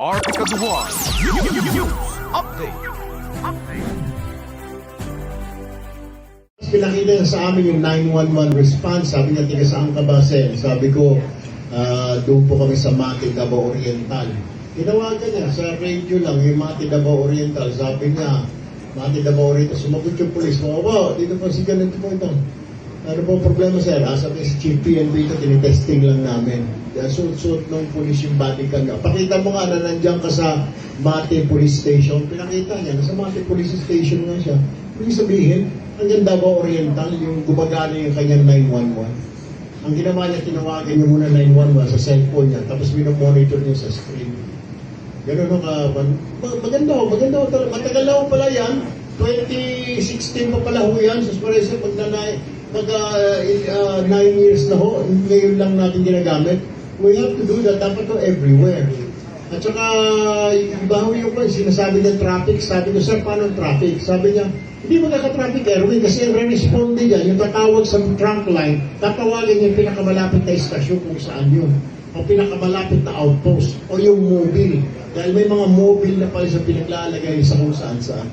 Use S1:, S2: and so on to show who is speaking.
S1: RP Kagawad. News Update.
S2: Pinakita niya sa amin yung 911 response. Sabi niya, tiga saan ka ba, Sen? Sabi ko, "Ah, doon po kami sa Mati, Davao Oriental. Tinawagan niya sa radio lang, yung Mati, Davao Oriental. Sabi niya, Mati, Davao Oriental. Sumagot yung polis. Oh, wow, dito po si ganito po ito. Ano po ang problema, sir? Ah, sabi si Chief PNB ito, tinitesting lang namin. Kaya suot-suot ng polis yung body cam niya. Pakita mo nga na nandiyan ka sa Mati Police Station. Pinakita niya, nasa Mati Police Station nga siya. Ibig sabihin, hanggang Davao Oriental, yung gumagana yung kanyang 911. Ang ginawa niya, tinawagan niya muna 911 sa cellphone niya, tapos minomonitor niya sa screen. Ganun man- ma- maganda ho, maganda ho talaga. Matagal na ho pala yan. 2016 pa pala ho yan. Sa Suarez, pag na mag uh, in- uh, nine years na ho, ngayon lang natin ginagamit. We have to do that. Dapat ho everywhere. At saka, iba ho yung sinasabi ng traffic, sabi ko, sir, paano ang traffic? Sabi niya, hindi magkaka-traffic Erwin kasi ang re-responde niya, yung tatawag sa trunk line, tatawagan niya yung pinakamalapit na istasyon kung saan yun. O pinakamalapit na outpost o yung mobile. Dahil may mga mobile na pala sa pinaglalagay sa kung saan saan.